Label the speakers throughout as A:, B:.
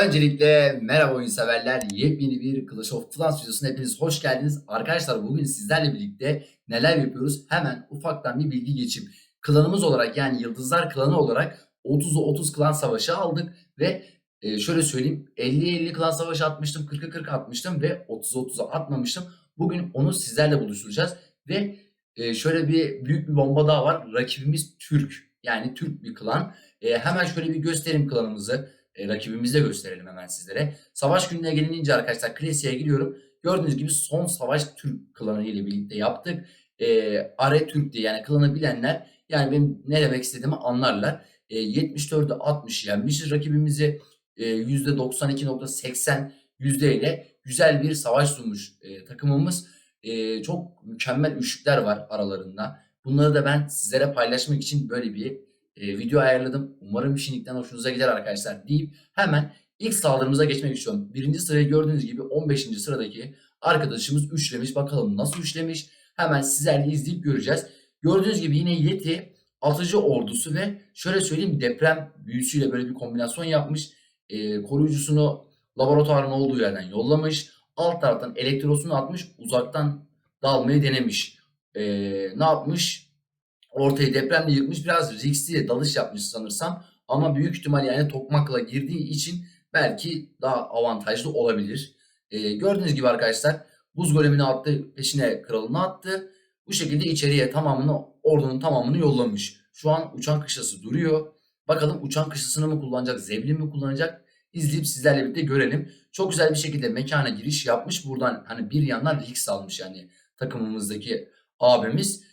A: Öncelikle merhaba oyun severler. Yepyeni bir Clash of Clans videosuna hepiniz hoş geldiniz. Arkadaşlar bugün sizlerle birlikte neler yapıyoruz? Hemen ufaktan bir bilgi geçip klanımız olarak yani Yıldızlar klanı olarak 30'u 30 klan savaşı aldık ve e, şöyle söyleyeyim 50-50 klan savaşı atmıştım, 40'a 40 atmıştım ve 30'a 30'a atmamıştım. Bugün onu sizlerle buluşturacağız ve e, şöyle bir büyük bir bomba daha var. Rakibimiz Türk yani Türk bir klan. E, hemen şöyle bir göstereyim klanımızı rakibimizi de gösterelim hemen sizlere. Savaş gününe gelince arkadaşlar klasiğe giriyorum. Gördüğünüz gibi son savaş Türk klanı ile birlikte yaptık. E, Are Türk diye yani klanı bilenler yani benim ne demek istediğimi anlarlar. E, 74'e 60 yenmişiz rakibimizi. E, %92.80 yüzdeyle güzel bir savaş sunmuş e, takımımız. E, çok mükemmel üçlükler var aralarında. Bunları da ben sizlere paylaşmak için böyle bir e, video ayarladım. Umarım şimdilikten hoşunuza gider arkadaşlar deyip hemen ilk saldırımıza geçmek istiyorum. Birinci sırayı gördüğünüz gibi 15. sıradaki arkadaşımız üçlemiş. Bakalım nasıl üçlemiş? Hemen sizlerle izleyip göreceğiz. Gördüğünüz gibi yine Yeti atıcı ordusu ve şöyle söyleyeyim deprem büyüsüyle böyle bir kombinasyon yapmış. E, koruyucusunu laboratuvarın olduğu yerden yollamış. Alt taraftan elektrosunu atmış. Uzaktan dalmayı denemiş. E, ne yapmış? Ortayı depremle yıkmış. Biraz riskli dalış yapmış sanırsam. Ama büyük ihtimal yani tokmakla girdiği için belki daha avantajlı olabilir. Ee, gördüğünüz gibi arkadaşlar buz golemini attı. Peşine kralını attı. Bu şekilde içeriye tamamını ordunun tamamını yollamış. Şu an uçan kışlası duruyor. Bakalım uçan kışlasını mı kullanacak, zevli mi kullanacak? İzleyip sizlerle birlikte görelim. Çok güzel bir şekilde mekana giriş yapmış. Buradan hani bir yandan risk almış yani takımımızdaki abimiz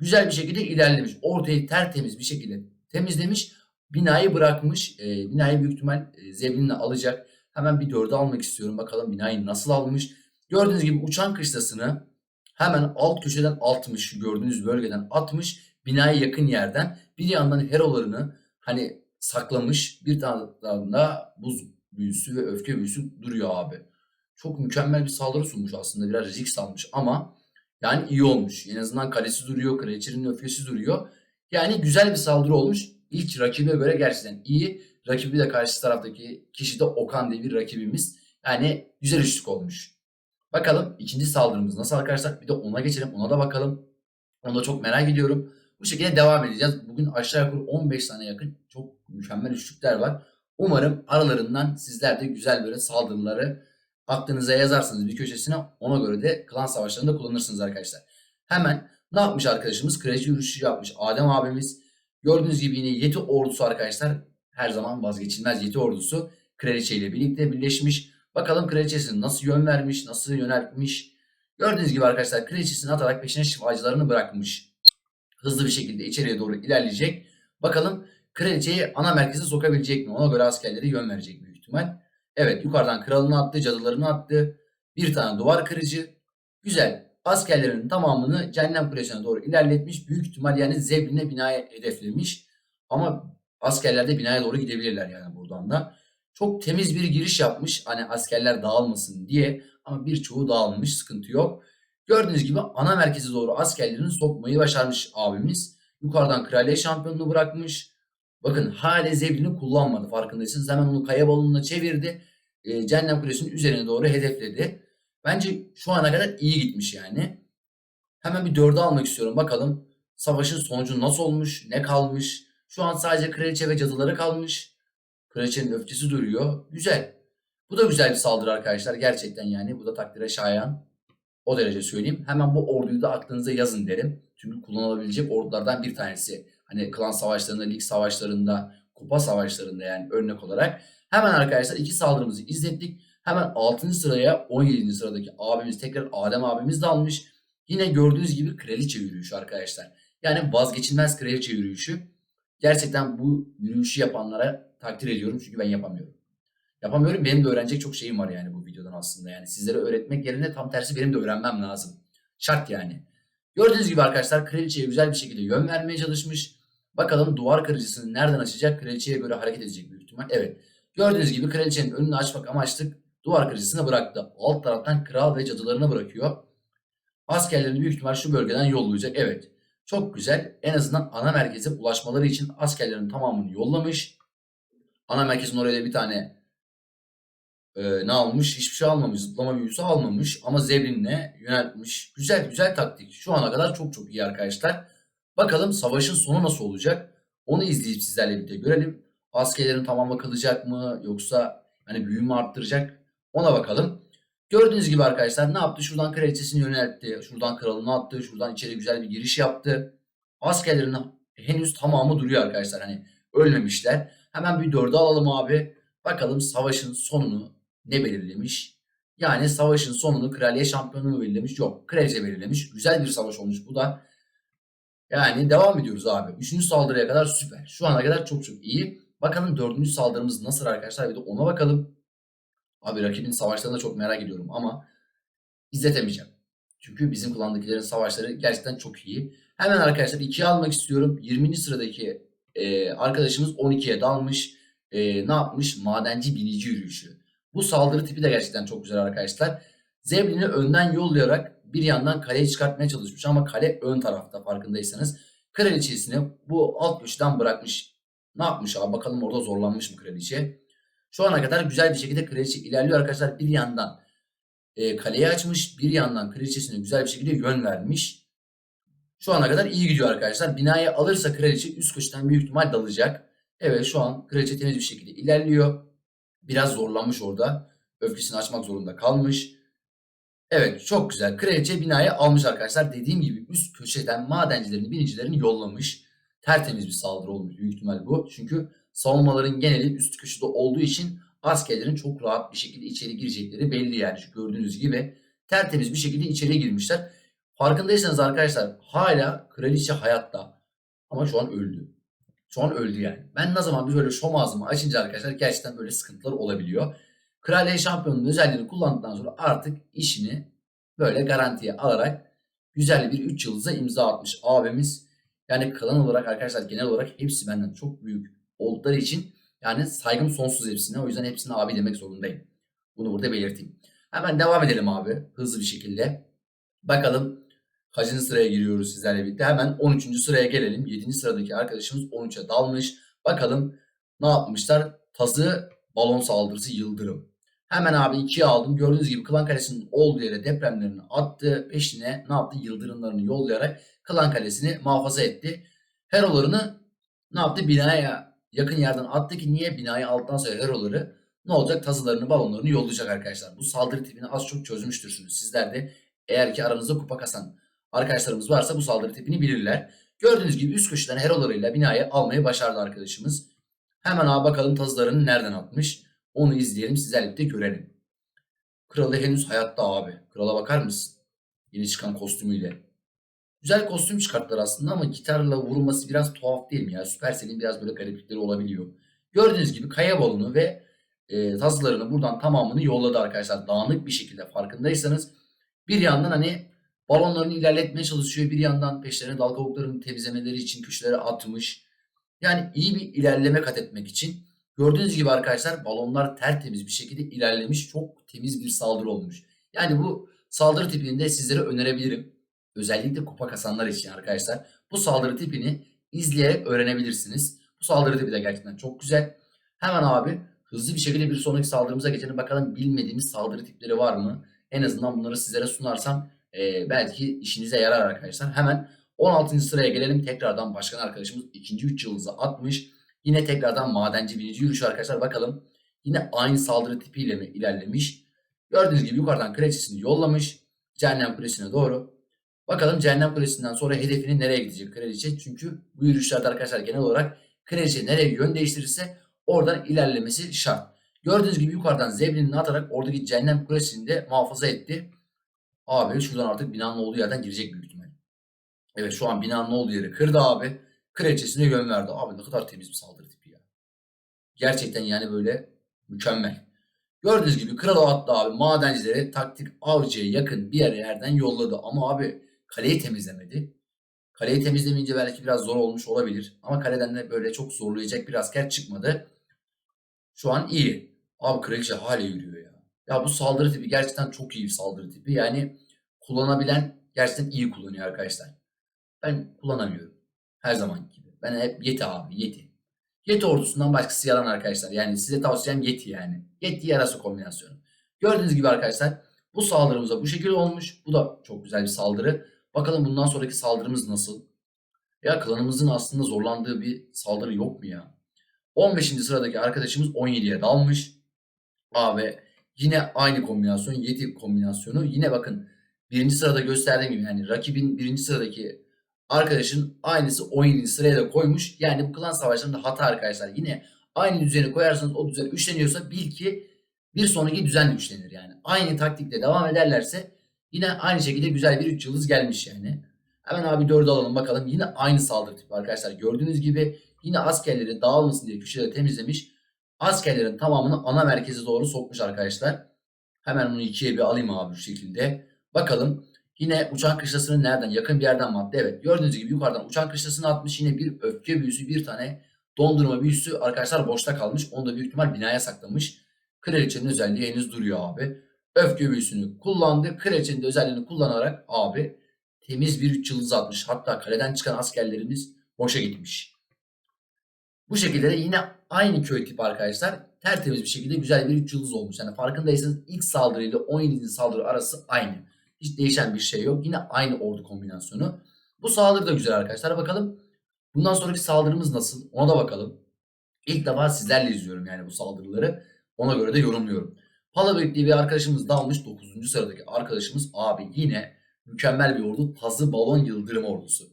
A: güzel bir şekilde ilerlemiş. Ortayı tertemiz bir şekilde temizlemiş. Binayı bırakmış. E, binayı büyük ihtimal e, zevlinle alacak. Hemen bir dörde almak istiyorum. Bakalım binayı nasıl almış. Gördüğünüz gibi uçan kışlasını hemen alt köşeden atmış. Gördüğünüz bölgeden atmış. Binaya yakın yerden. Bir yandan herolarını hani saklamış. Bir taraftan da buz büyüsü ve öfke büyüsü duruyor abi. Çok mükemmel bir saldırı sunmuş aslında. Biraz risk almış ama yani iyi olmuş. En azından kalesi duruyor, kraliçenin öfkesi duruyor. Yani güzel bir saldırı olmuş. İlk rakibe göre gerçekten iyi. Rakibi de karşı taraftaki kişi de Okan diye bir rakibimiz. Yani güzel üçlük olmuş. Bakalım ikinci saldırımız nasıl arkadaşlar? Bir de ona geçelim. Ona da bakalım. Onu da çok merak ediyorum. Bu şekilde devam edeceğiz. Bugün aşağı yukarı 15 tane yakın çok mükemmel üçlükler var. Umarım aralarından sizler de güzel böyle saldırıları aklınıza yazarsınız bir köşesine ona göre de klan savaşlarında kullanırsınız arkadaşlar. Hemen ne yapmış arkadaşımız? Kraliçe yürüyüşü yapmış. Adem abimiz gördüğünüz gibi yine Yeti ordusu arkadaşlar. Her zaman vazgeçilmez Yeti ordusu kraliçe ile birlikte birleşmiş. Bakalım kraliçesini nasıl yön vermiş, nasıl yöneltmiş. Gördüğünüz gibi arkadaşlar kraliçesini atarak peşine şifacılarını bırakmış. Hızlı bir şekilde içeriye doğru ilerleyecek. Bakalım kraliçeyi ana merkeze sokabilecek mi? Ona göre askerleri yön verecek büyük ihtimal. Evet yukarıdan kralını attı, cadılarını attı. Bir tane duvar kırıcı. Güzel. Askerlerinin tamamını Cehennem Kulesi'ne doğru ilerletmiş. Büyük ihtimal yani Zevlin'e binaya hedeflemiş. Ama askerler de binaya doğru gidebilirler yani buradan da. Çok temiz bir giriş yapmış. Hani askerler dağılmasın diye. Ama birçoğu dağılmış. Sıkıntı yok. Gördüğünüz gibi ana merkeze doğru askerlerini sokmayı başarmış abimiz. Yukarıdan kraliye şampiyonluğu bırakmış. Bakın hala zevlini kullanmadı farkındaysanız. Hemen onu kaya balonuna çevirdi. E, Cehennem Kulesi'nin üzerine doğru hedefledi. Bence şu ana kadar iyi gitmiş yani. Hemen bir dörde almak istiyorum. Bakalım savaşın sonucu nasıl olmuş, ne kalmış. Şu an sadece kraliçe ve cadıları kalmış. Kraliçenin öfkesi duruyor. Güzel. Bu da güzel bir saldırı arkadaşlar. Gerçekten yani. Bu da takdire şayan. O derece söyleyeyim. Hemen bu orduyu da aklınıza yazın derim. Çünkü kullanılabilecek ordulardan bir tanesi. Hani klan savaşlarında, lig savaşlarında, kupa savaşlarında yani örnek olarak. Hemen arkadaşlar iki saldırımızı izlettik. Hemen 6. sıraya 17. sıradaki abimiz tekrar Adem abimiz de almış. Yine gördüğünüz gibi kraliçe yürüyüşü arkadaşlar. Yani vazgeçilmez kraliçe yürüyüşü. Gerçekten bu yürüyüşü yapanlara takdir ediyorum çünkü ben yapamıyorum. Yapamıyorum. Benim de öğrenecek çok şeyim var yani bu videodan aslında. Yani sizlere öğretmek yerine tam tersi benim de öğrenmem lazım. Şart yani. Gördüğünüz gibi arkadaşlar kraliçeye güzel bir şekilde yön vermeye çalışmış. Bakalım duvar kırıcısını nereden açacak? Kraliçeye göre hareket edecek büyük ihtimal. Evet. Gördüğünüz gibi kraliçenin önünü açmak amaçlı duvar kırıcısını bıraktı. Alt taraftan kral ve cadılarını bırakıyor. Askerlerini büyük ihtimal şu bölgeden yollayacak. Evet. Çok güzel. En azından ana merkeze ulaşmaları için askerlerin tamamını yollamış. Ana merkezin oraya da bir tane Ee, ne almış? Hiçbir şey almamış. Zıplama büyüsü almamış. Ama Zebrin'le yöneltmiş. Güzel güzel taktik. Şu ana kadar çok çok iyi arkadaşlar. Bakalım savaşın sonu nasıl olacak? Onu izleyip sizlerle birlikte görelim. Askerlerin tamamı kalacak mı? Yoksa hani büyü mü arttıracak? Ona bakalım. Gördüğünüz gibi arkadaşlar ne yaptı? Şuradan kraliçesini yöneltti. Şuradan kralını attı. Şuradan içeri güzel bir giriş yaptı. Askerlerin henüz tamamı duruyor arkadaşlar. Hani ölmemişler. Hemen bir dördü alalım abi. Bakalım savaşın sonunu ne belirlemiş? Yani savaşın sonunu kraliye şampiyonu mu belirlemiş? Yok. Kraliçe belirlemiş. Güzel bir savaş olmuş bu da. Yani devam ediyoruz abi. Üçüncü saldırıya kadar süper. Şu ana kadar çok çok iyi. Bakalım dördüncü saldırımız nasıl arkadaşlar? Bir de ona bakalım. Abi rakibin savaşlarını da çok merak ediyorum ama izletemeyeceğim. Çünkü bizim klandakilerin savaşları gerçekten çok iyi. Hemen arkadaşlar 2'ye almak istiyorum. 20. sıradaki e, arkadaşımız 12'ye dalmış. E, ne yapmış? Madenci binici yürüyüşü. Bu saldırı tipi de gerçekten çok güzel arkadaşlar. Zeblin'i önden yollayarak bir yandan kaleye çıkartmaya çalışmış ama kale ön tarafta farkındaysanız. Kraliçesini bu alt köşeden bırakmış. Ne yapmış abi bakalım orada zorlanmış mı kraliçe? Şu ana kadar güzel bir şekilde kraliçe ilerliyor arkadaşlar. Bir yandan e, kaleyi açmış, bir yandan kraliçesine güzel bir şekilde yön vermiş. Şu ana kadar iyi gidiyor arkadaşlar. Binayı alırsa kraliçe üst köşeden büyük ihtimal dalacak. Evet şu an kraliçe temiz bir şekilde ilerliyor. Biraz zorlanmış orada. Öfkesini açmak zorunda kalmış. Evet çok güzel. Kraliçe binayı almış arkadaşlar. Dediğim gibi üst köşeden madencilerini, binicilerini yollamış. Tertemiz bir saldırı olmuş büyük ihtimal bu. Çünkü savunmaların geneli üst köşede olduğu için askerlerin çok rahat bir şekilde içeri girecekleri belli yani. Şu gördüğünüz gibi tertemiz bir şekilde içeri girmişler. Farkındaysanız arkadaşlar hala kraliçe hayatta ama şu an öldü. Şu an öldü yani. Ben ne zaman bir böyle şom ağzımı açınca arkadaşlar gerçekten böyle sıkıntılar olabiliyor. Kraliye şampiyonunun özelliğini kullandıktan sonra artık işini böyle garantiye alarak güzel bir 3 yıldıza imza atmış abimiz. Yani klan olarak arkadaşlar genel olarak hepsi benden çok büyük oldukları için yani saygım sonsuz hepsine. O yüzden hepsine abi demek zorundayım. Bunu burada belirteyim. Hemen devam edelim abi hızlı bir şekilde. Bakalım kaçıncı sıraya giriyoruz sizlerle birlikte. Hemen 13. sıraya gelelim. 7. sıradaki arkadaşımız 13'e dalmış. Bakalım ne yapmışlar? Tazı balon saldırısı yıldırım. Hemen abi 2'ye aldım. Gördüğünüz gibi Klan Kalesi'nin olduğu yere depremlerini attı. Peşine ne yaptı? Yıldırımlarını yollayarak Klan Kalesi'ni muhafaza etti. Herolarını ne yaptı? Binaya yakın yerden attı ki niye? Binayı alttan sonra heroları ne olacak? Tazılarını, balonlarını yollayacak arkadaşlar. Bu saldırı tipini az çok çözmüştürsünüz. Sizler de eğer ki aranızda kupa kasan arkadaşlarımız varsa bu saldırı tipini bilirler. Gördüğünüz gibi üst köşeden herolarıyla binayı almayı başardı arkadaşımız. Hemen abi bakalım tazılarını nereden atmış. Onu izleyelim sizlerle birlikte görelim. Kralı henüz hayatta abi. Krala bakar mısın? Yeni çıkan kostümüyle. Güzel kostüm çıkarttılar aslında ama gitarla vurulması biraz tuhaf değil mi ya? Supercell'in biraz böyle gariplikleri olabiliyor. Gördüğünüz gibi kaya balonu ve e, tazılarını buradan tamamını yolladı arkadaşlar. Dağınık bir şekilde farkındaysanız. Bir yandan hani balonlarını ilerletmeye çalışıyor. Bir yandan peşlerine dal kavuklarını temizlemeleri için köşelere atmış. Yani iyi bir ilerleme kat etmek için. Gördüğünüz gibi arkadaşlar balonlar tertemiz bir şekilde ilerlemiş. Çok temiz bir saldırı olmuş. Yani bu saldırı tipini de sizlere önerebilirim. Özellikle kupa kasanlar için arkadaşlar. Bu saldırı tipini izleyerek öğrenebilirsiniz. Bu saldırı tipi de gerçekten çok güzel. Hemen abi hızlı bir şekilde bir sonraki saldırımıza geçelim. Bakalım bilmediğimiz saldırı tipleri var mı? En azından bunları sizlere sunarsam e, belki işinize yarar arkadaşlar. Hemen 16. sıraya gelelim. Tekrardan başkan arkadaşımız ikinci 3 yıldızı atmış. Yine tekrardan madenci binici yürüyüşü arkadaşlar. Bakalım yine aynı saldırı tipiyle mi ilerlemiş? Gördüğünüz gibi yukarıdan kraliçesini yollamış. Cehennem kulesine doğru. Bakalım Cehennem Kulesi'nden sonra hedefini nereye gidecek kraliçe? Çünkü bu yürüyüşlerde arkadaşlar genel olarak kraliçe nereye yön değiştirirse oradan ilerlemesi şart. Gördüğünüz gibi yukarıdan zebrinini atarak oradaki Cehennem Kulesi'ni de muhafaza etti. Abi şuradan artık binanın olduğu yerden girecek büyük ihtimal. Evet şu an binanın olduğu yeri kırdı abi. Kraliçesine yön verdi. Abi ne kadar temiz bir saldırı tipi ya. Gerçekten yani böyle mükemmel. Gördüğünüz gibi kral attı abi madencileri taktik avcıya yakın bir yere yerden yolladı. Ama abi kaleyi temizlemedi. Kaleyi temizlemeyince belki biraz zor olmuş olabilir. Ama kaleden de böyle çok zorlayacak bir asker çıkmadı. Şu an iyi. Abi kraliçe hala yürüyor ya. Ya bu saldırı tipi gerçekten çok iyi bir saldırı tipi. Yani kullanabilen gerçekten iyi kullanıyor arkadaşlar. Ben kullanamıyorum. Her zaman gibi. Ben hep yeti abi yeti. Yeti ordusundan başkası yalan arkadaşlar. Yani size tavsiyem Yeti yani. Yeti yarası kombinasyonu. Gördüğünüz gibi arkadaşlar bu saldırımıza bu şekilde olmuş. Bu da çok güzel bir saldırı. Bakalım bundan sonraki saldırımız nasıl? Ya klanımızın aslında zorlandığı bir saldırı yok mu ya? 15. sıradaki arkadaşımız 17'ye dalmış. Abi yine aynı kombinasyon Yeti kombinasyonu. Yine bakın birinci sırada gösterdiğim gibi yani rakibin birinci sıradaki arkadaşın aynısı 17. sıraya da koymuş. Yani bu klan savaşlarında hata arkadaşlar. Yine aynı düzeni koyarsanız o düzen üçleniyorsa bil ki bir sonraki düzen üçlenir yani. Aynı taktikle devam ederlerse yine aynı şekilde güzel bir 3 yıldız gelmiş yani. Hemen abi 4'ü alalım bakalım. Yine aynı saldırı tipi arkadaşlar. Gördüğünüz gibi yine askerleri dağılmasın diye köşeleri temizlemiş. Askerlerin tamamını ana merkeze doğru sokmuş arkadaşlar. Hemen bunu ikiye bir alayım abi şu şekilde. Bakalım yine uçan kışlasını nereden? Yakın bir yerden mi attı? Evet gördüğünüz gibi yukarıdan uçan kışlasını atmış. Yine bir öfke büyüsü bir tane dondurma büyüsü arkadaşlar boşta kalmış. Onu da büyük ihtimal binaya saklamış. Kraliçenin özelliği henüz duruyor abi. Öfke büyüsünü kullandı. Kraliçenin de özelliğini kullanarak abi temiz bir 3 yıldız atmış. Hatta kaleden çıkan askerlerimiz boşa gitmiş. Bu şekilde de yine aynı köy tipi arkadaşlar tertemiz bir şekilde güzel bir 3 yıldız olmuş. Yani farkındaysanız ilk saldırı ile 17. saldırı arası aynı. Hiç değişen bir şey yok. Yine aynı ordu kombinasyonu. Bu saldırı da güzel arkadaşlar. Bakalım bundan sonraki saldırımız nasıl? Ona da bakalım. İlk defa sizlerle izliyorum yani bu saldırıları. Ona göre de yorumluyorum. Palabrik diye bir arkadaşımız dalmış. 9. sıradaki arkadaşımız abi yine mükemmel bir ordu. Tazı balon yıldırım ordusu.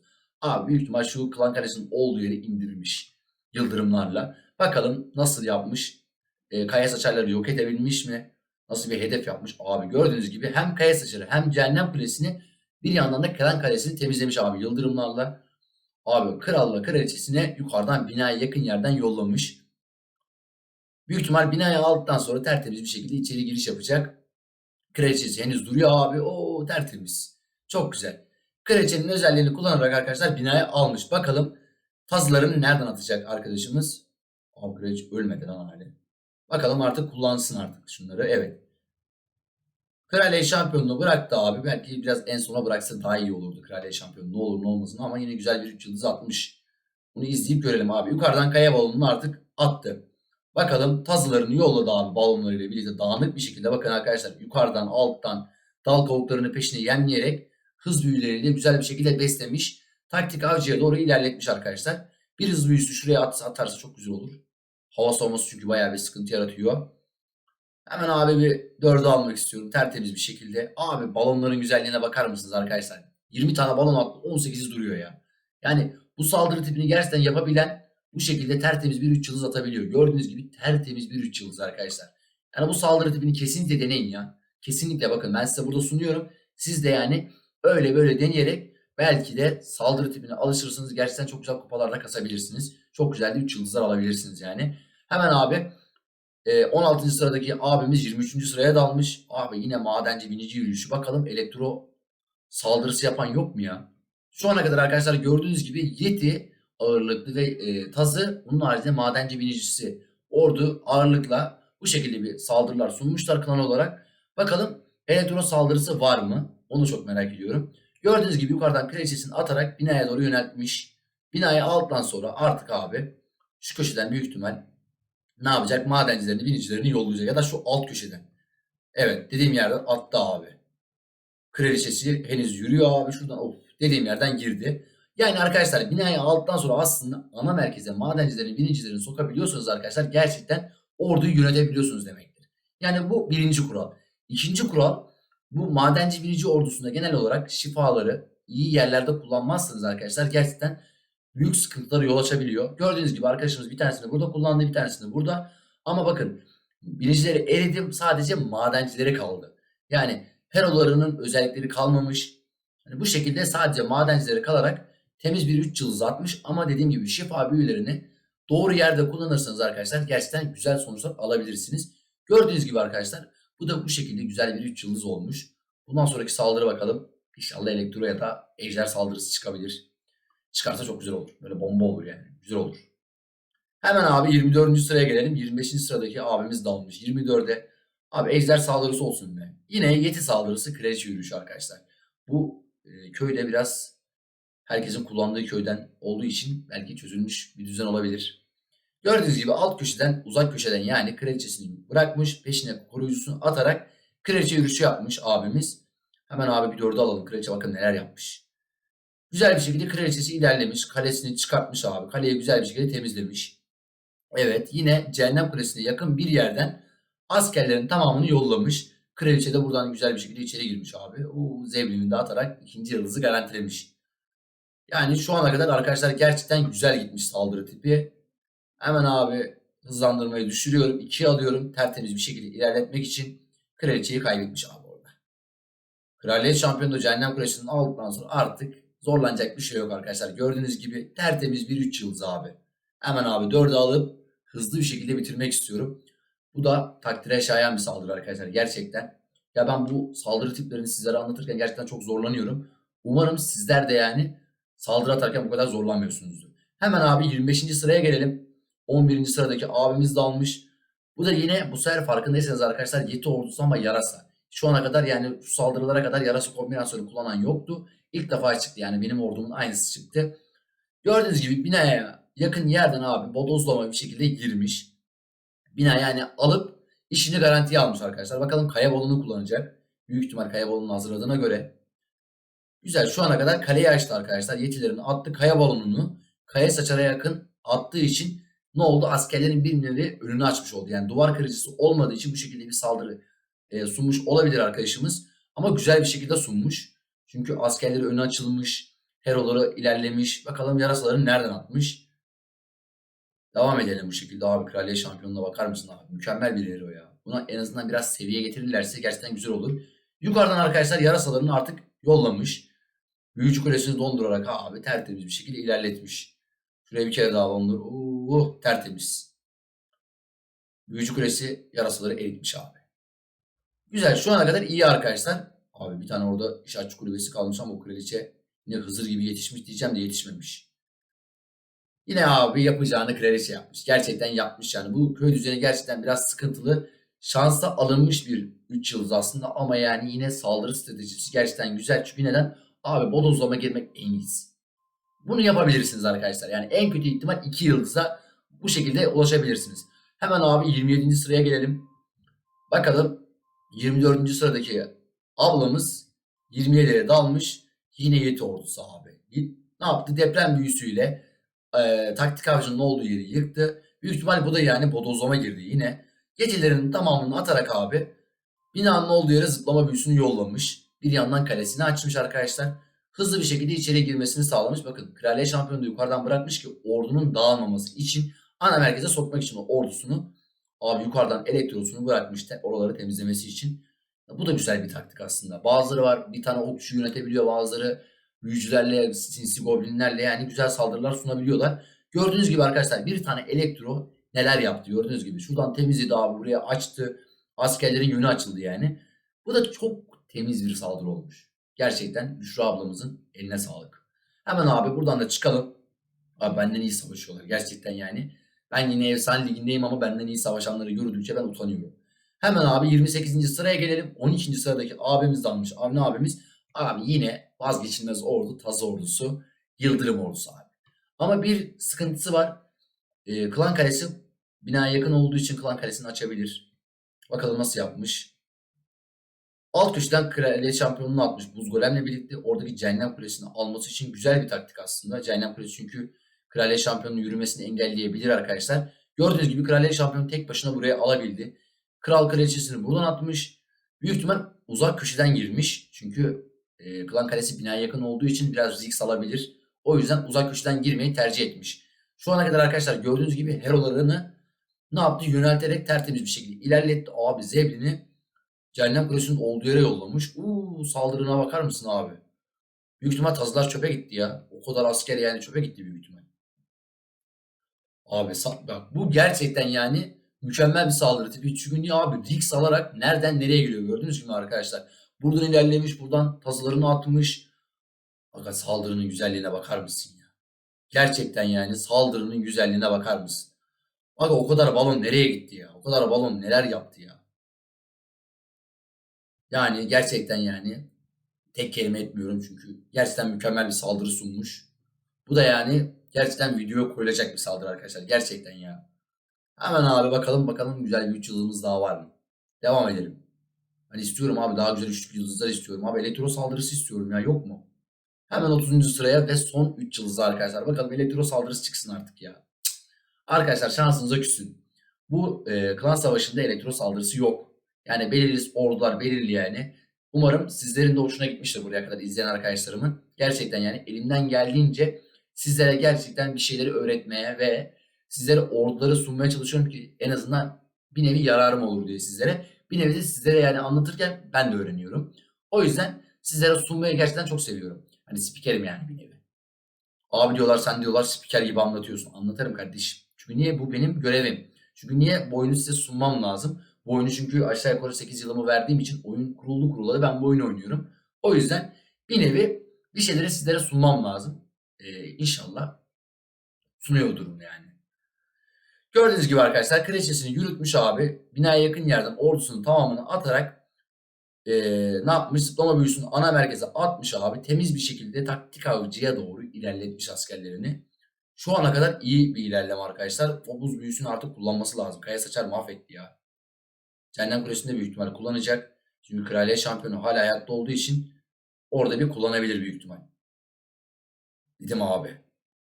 A: Abi büyük ihtimal şu klan kalesinin olduğu yeri indirmiş yıldırımlarla. Bakalım nasıl yapmış? E, kaya saçarları yok edebilmiş mi? Nasıl bir hedef yapmış? Abi gördüğünüz gibi hem kaya saçarı hem cehennem kulesini bir yandan da klan kalesini temizlemiş abi yıldırımlarla. Abi kralla kraliçesine yukarıdan binaya yakın yerden yollamış. Büyük ihtimal binaya aldıktan sonra tertemiz bir şekilde içeri giriş yapacak. Kraliçesi henüz duruyor abi. O tertemiz. Çok güzel. Kraliçenin özelliğini kullanarak arkadaşlar binaya almış. Bakalım tazlarını nereden atacak arkadaşımız? Abi kraliçe ölmedi lan hali. Bakalım artık kullansın artık şunları. Evet. Kraliye şampiyonluğu bıraktı abi. Belki biraz en sona bıraksa daha iyi olurdu kraliye şampiyonu. Ne olur ne olmasın ama yine güzel bir 3 yıldız atmış. Bunu izleyip görelim abi. Yukarıdan kaya balonunu artık attı. Bakalım tazılarını yolladı abi balonlarıyla birlikte dağınık bir şekilde. Bakın arkadaşlar yukarıdan alttan dal kavuklarını peşine yemleyerek hız büyüleriyle güzel bir şekilde beslemiş. Taktik avcıya doğru ilerletmiş arkadaşlar. Bir hız büyüsü şuraya at, atarsa çok güzel olur. Hava savunması çünkü bayağı bir sıkıntı yaratıyor. Hemen abi bir dördü almak istiyorum tertemiz bir şekilde. Abi balonların güzelliğine bakar mısınız arkadaşlar? 20 tane balon attı 18'i duruyor ya. Yani bu saldırı tipini gerçekten yapabilen bu şekilde tertemiz bir 3 yıldız atabiliyor. Gördüğünüz gibi tertemiz bir 3 yıldız arkadaşlar. Yani bu saldırı tipini kesinlikle deneyin ya. Kesinlikle bakın ben size burada sunuyorum. Siz de yani öyle böyle deneyerek belki de saldırı tipine alışırsınız. Gerçekten çok güzel kupalarda kasabilirsiniz. Çok güzel de 3 yıldızlar alabilirsiniz yani. Hemen abi 16. sıradaki abimiz 23. sıraya dalmış. Abi yine madenci binici yürüyüşü. Bakalım elektro saldırısı yapan yok mu ya? Şu ana kadar arkadaşlar gördüğünüz gibi Yeti ağırlıklı ve e, Tazı bunun haricinde madenci binicisi ordu ağırlıkla bu şekilde bir saldırılar sunmuşlar klan olarak. Bakalım elektro saldırısı var mı? Onu çok merak ediyorum. Gördüğünüz gibi yukarıdan kraliçesini atarak binaya doğru yöneltmiş. Binayı aldıktan sonra artık abi şu köşeden büyük ihtimal ne yapacak? Madencilerini, binicilerini yollayacak ya da şu alt köşeden. Evet dediğim yerden attı abi. Kraliçesi henüz yürüyor abi şuradan of dediğim yerden girdi. Yani arkadaşlar binayı aldıktan sonra aslında ana merkeze madencilerin, binicilerini sokabiliyorsunuz arkadaşlar. Gerçekten orduyu yönetebiliyorsunuz demektir. Yani bu birinci kural. İkinci kural bu madenci binici ordusunda genel olarak şifaları iyi yerlerde kullanmazsınız arkadaşlar. Gerçekten büyük sıkıntılara yol açabiliyor. Gördüğünüz gibi arkadaşımız bir tanesini burada kullandı, bir tanesini burada. Ama bakın binicileri eridim sadece madencileri kaldı. Yani herolarının özellikleri kalmamış. Yani bu şekilde sadece madencileri kalarak temiz bir 3 yıldız atmış ama dediğim gibi şifa büyülerini doğru yerde kullanırsanız arkadaşlar gerçekten güzel sonuçlar alabilirsiniz. Gördüğünüz gibi arkadaşlar bu da bu şekilde güzel bir 3 yıldız olmuş. Bundan sonraki saldırı bakalım. İnşallah elektro ya da ejder saldırısı çıkabilir. Çıkarsa çok güzel olur. Böyle bomba olur yani. Güzel olur. Hemen abi 24. sıraya gelelim. 25. sıradaki abimiz dalmış. 24'e abi ejder saldırısı olsun be. Yine yeti saldırısı kraliçe yürüyüşü arkadaşlar. Bu e, köyde biraz herkesin kullandığı köyden olduğu için belki çözülmüş bir düzen olabilir. Gördüğünüz gibi alt köşeden uzak köşeden yani kraliçesini bırakmış. Peşine koruyucusunu atarak kraliçe yürüyüşü yapmış abimiz. Hemen abi bir dördü alalım. Kraliçe bakın neler yapmış. Güzel bir şekilde kraliçesi ilerlemiş. Kalesini çıkartmış abi. Kaleyi güzel bir şekilde temizlemiş. Evet yine cehennem kulesine yakın bir yerden askerlerin tamamını yollamış. Kraliçe de buradan güzel bir şekilde içeri girmiş abi. O zevlini de atarak ikinci yıldızı garantilemiş. Yani şu ana kadar arkadaşlar gerçekten güzel gitmiş saldırı tipi. Hemen abi hızlandırmayı düşürüyorum. 2'ye alıyorum. Tertemiz bir şekilde ilerletmek için kraliçeyi kaybetmiş abi orada. Kraliyet şampiyonu da cehennem kulesini aldıktan sonra artık zorlanacak bir şey yok arkadaşlar. Gördüğünüz gibi tertemiz bir 3 yıldız abi. Hemen abi 4'ü alıp hızlı bir şekilde bitirmek istiyorum. Bu da takdire şayan bir saldırı arkadaşlar gerçekten. Ya ben bu saldırı tiplerini sizlere anlatırken gerçekten çok zorlanıyorum. Umarım sizler de yani saldırı atarken bu kadar zorlanmıyorsunuzdur. Hemen abi 25. sıraya gelelim. 11. sıradaki abimiz de almış. Bu da yine bu sefer farkındaysanız arkadaşlar Yeti ordusu ama yarasa. Şu ana kadar yani şu saldırılara kadar yarasa kombinasyonu kullanan yoktu. İlk defa çıktı yani benim ordumun aynısı çıktı. Gördüğünüz gibi binaya yakın yerden abi bodozlama bir şekilde girmiş. Bina yani alıp işini garantiye almış arkadaşlar. Bakalım kaya balonu kullanacak. Büyük ihtimal kaya balonunu hazırladığına göre. Güzel şu ana kadar kaleyi açtı arkadaşlar. Yetilerini attı kaya balonunu. Kaya saçara yakın attığı için ne oldu? Askerlerin bir önünü açmış oldu. Yani duvar kırıcısı olmadığı için bu şekilde bir saldırı e, sunmuş olabilir arkadaşımız. Ama güzel bir şekilde sunmuş. Çünkü askerleri önü açılmış. Heroları ilerlemiş. Bakalım yarasaları nereden atmış. Devam edelim bu şekilde abi kraliyet şampiyonuna bakar mısın abi? Mükemmel bir hero ya. Buna en azından biraz seviye getirirlerse gerçekten güzel olur. Yukarıdan arkadaşlar yarasalarını artık yollamış. Büyücü kulesini dondurarak abi tertemiz bir şekilde ilerletmiş. Şuraya bir kere daha dondur. Uh, tertemiz. Büyücü kulesi yarasaları eritmiş abi. Güzel şu ana kadar iyi arkadaşlar. Abi bir tane orada işaretçi kulübesi kalmış ama o kraliçe yine Hızır gibi yetişmiş diyeceğim de yetişmemiş. Yine abi yapacağını kraliçe yapmış. Gerçekten yapmış yani. Bu köy düzeni gerçekten biraz sıkıntılı. Şansla alınmış bir 3 yıldız aslında ama yani yine saldırı stratejisi gerçekten güzel. Çünkü neden? Abi bodozlama girmek en iyisi. Bunu yapabilirsiniz arkadaşlar. Yani en kötü ihtimal 2 yıldıza bu şekilde ulaşabilirsiniz. Hemen abi 27. sıraya gelelim. Bakalım 24. sıradaki ablamız 27'ye dalmış. Yine yeti ordusu abi. Ne yaptı? Deprem büyüsüyle e, taktik avcının olduğu yeri yıktı. Büyük ihtimal bu da yani bodozlama girdi yine. Yetilerin tamamını atarak abi binanın olduğu yere zıplama büyüsünü yollamış. Bir yandan kalesini açmış arkadaşlar. Hızlı bir şekilde içeri girmesini sağlamış. Bakın kraliyet şampiyonu da yukarıdan bırakmış ki ordunun dağılmaması için ana merkeze sokmak için ordusunu abi yukarıdan elektrosunu bırakmış oraları temizlemesi için. Bu da güzel bir taktik aslında. Bazıları var bir tane okçu yönetebiliyor bazıları büyücülerle, sinsi goblinlerle yani güzel saldırılar sunabiliyorlar. Gördüğünüz gibi arkadaşlar bir tane elektro neler yaptı gördüğünüz gibi. Şuradan temizledi abi buraya açtı. Askerlerin yönü açıldı yani. Bu da çok temiz bir saldırı olmuş. Gerçekten Büşra ablamızın eline sağlık. Hemen abi buradan da çıkalım. Abi benden iyi savaşıyorlar gerçekten yani. Ben yine efsane ligindeyim ama benden iyi savaşanları gördükçe ben utanıyorum. Hemen abi 28. sıraya gelelim. 12. sıradaki abimiz almış. Avni abimiz. Abi yine vazgeçilmez ordu Taz ordusu. Yıldırım ordusu abi. Ama bir sıkıntısı var. Ee, Klan Kalesi binaya yakın olduğu için Klan Kalesi'ni açabilir. Bakalım nasıl yapmış. Alt köşeden kraliyet şampiyonluğunu atmış Buz Golem'le birlikte oradaki Cehennem Kulesi'ni alması için güzel bir taktik aslında. Cehennem Kulesi çünkü kraliyet şampiyonunun yürümesini engelleyebilir arkadaşlar. Gördüğünüz gibi kraliyet şampiyonu tek başına buraya alabildi. Kral kraliçesini buradan atmış. Büyük ihtimal uzak köşeden girmiş. Çünkü e, Klan Kalesi binaya yakın olduğu için biraz risk alabilir. O yüzden uzak köşeden girmeyi tercih etmiş. Şu ana kadar arkadaşlar gördüğünüz gibi herolarını ne yaptı? Yönelterek tertemiz bir şekilde ilerletti. Abi Zeblin'i Cehennem Kulesi'nin olduğu yere yollamış. Uuu saldırına bakar mısın abi? Büyük ihtimal tazlar çöpe gitti ya. O kadar asker yani çöpe gitti büyük ihtimal. Abi bak bu gerçekten yani mükemmel bir saldırı tipi. Çünkü niye abi? Risk alarak nereden nereye geliyor gördünüz mü arkadaşlar? Buradan ilerlemiş, buradan tazılarını atmış. Fakat saldırının güzelliğine bakar mısın ya? Gerçekten yani saldırının güzelliğine bakar mısın? Bak o kadar balon nereye gitti ya? O kadar balon neler yaptı ya? Yani gerçekten yani tek kelime etmiyorum çünkü gerçekten mükemmel bir saldırı sunmuş. Bu da yani gerçekten videoya koyulacak bir saldırı arkadaşlar. Gerçekten ya. Hemen abi bakalım bakalım güzel bir 3 yıldızımız daha var mı? Devam edelim. Hani istiyorum abi daha güzel 3 yıldızlar istiyorum. Abi elektro saldırısı istiyorum ya yok mu? Hemen 30. sıraya ve son 3 yıldızı arkadaşlar. Bakalım elektro saldırısı çıksın artık ya. Arkadaşlar şansınıza küsün. Bu e, klan savaşında elektro saldırısı yok. Yani belirli ordular belirli yani. Umarım sizlerin de hoşuna gitmiştir buraya kadar izleyen arkadaşlarımın. Gerçekten yani elimden geldiğince sizlere gerçekten bir şeyleri öğretmeye ve sizlere orduları sunmaya çalışıyorum ki en azından bir nevi yararım olur diye sizlere. Bir nevi de sizlere yani anlatırken ben de öğreniyorum. O yüzden sizlere sunmayı gerçekten çok seviyorum. Hani spikerim yani bir nevi. Abi diyorlar sen diyorlar spiker gibi anlatıyorsun. Anlatırım kardeşim. Çünkü niye bu benim görevim. Çünkü niye bu oyunu size sunmam lazım. Bu oyunu çünkü aşağı yukarı 8 yılımı verdiğim için oyun kuruldu kurulalı ben bu oyunu oynuyorum. O yüzden bir nevi bir şeyleri sizlere sunmam lazım. Ee, inşallah sunuyordurum yani. Gördüğünüz gibi arkadaşlar kraliçesini yürütmüş abi. Binaya yakın yerden ordusunun tamamını atarak eee, ne yapmış? Zıplama büyüsünü ana merkeze atmış abi. Temiz bir şekilde taktik avcıya doğru ilerletmiş askerlerini. Şu ana kadar iyi bir ilerleme arkadaşlar. O buz büyüsünü artık kullanması lazım. Kaya saçar mahvetti ya. Cehennem Kulesi'nde büyük ihtimal kullanacak. Çünkü kraliyet şampiyonu hala hayatta olduğu için orada bir kullanabilir büyük ihtimal. Dedim abi.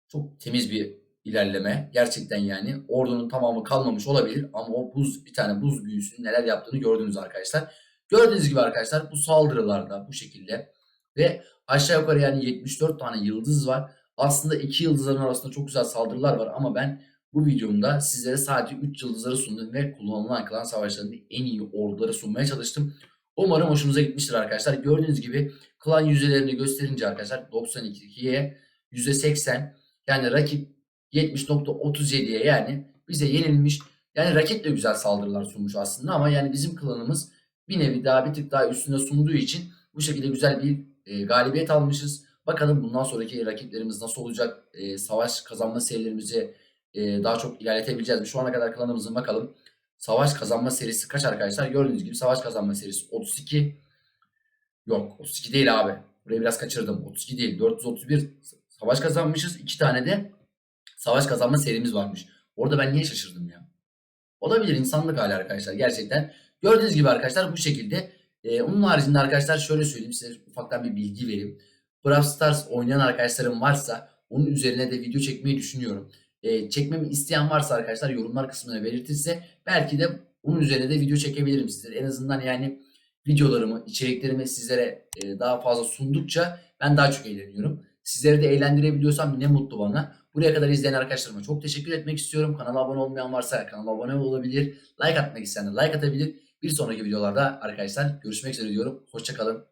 A: Çok temiz bir ilerleme. Gerçekten yani ordunun tamamı kalmamış olabilir ama o buz bir tane buz büyüsünün neler yaptığını gördünüz arkadaşlar. Gördüğünüz gibi arkadaşlar bu saldırılarda bu şekilde ve aşağı yukarı yani 74 tane yıldız var. Aslında iki yıldızların arasında çok güzel saldırılar var ama ben bu videomda sizlere sadece 3 yıldızları sundum ve kullanılan klan savaşlarında en iyi orduları sunmaya çalıştım. Umarım hoşunuza gitmiştir arkadaşlar. Gördüğünüz gibi klan yüzdelerini gösterince arkadaşlar 92'ye %80 yani rakip 70.37'ye yani bize yenilmiş. Yani rakip de güzel saldırılar sunmuş aslında ama yani bizim klanımız bir nevi daha bir tık daha üstünde sunduğu için bu şekilde güzel bir e, galibiyet almışız. Bakalım bundan sonraki rakiplerimiz nasıl olacak? E, savaş kazanma serilerimizi e, daha çok ilerletebileceğiz mi? Şu ana kadar klanımızın bakalım savaş kazanma serisi kaç arkadaşlar? Gördüğünüz gibi savaş kazanma serisi 32. Yok 32 değil abi. Burayı biraz kaçırdım. 32 değil 431 savaş kazanmışız. 2 tane de savaş kazanma serimiz varmış. Orada ben niye şaşırdım ya? Olabilir insanlık hali arkadaşlar gerçekten. Gördüğünüz gibi arkadaşlar bu şekilde. Ee, onun haricinde arkadaşlar şöyle söyleyeyim size ufaktan bir bilgi vereyim. Brawl Stars oynayan arkadaşlarım varsa onun üzerine de video çekmeyi düşünüyorum. Ee, çekmemi isteyen varsa arkadaşlar yorumlar kısmına belirtirse belki de onun üzerine de video çekebilirim sizlere. En azından yani videolarımı, içeriklerimi sizlere e, daha fazla sundukça ben daha çok eğleniyorum. Sizleri de eğlendirebiliyorsam ne mutlu bana. Buraya kadar izleyen arkadaşlarıma çok teşekkür etmek istiyorum. Kanala abone olmayan varsa kanala abone olabilir. Like atmak isteyen de like atabilir. Bir sonraki videolarda arkadaşlar görüşmek üzere diyorum. Hoşçakalın.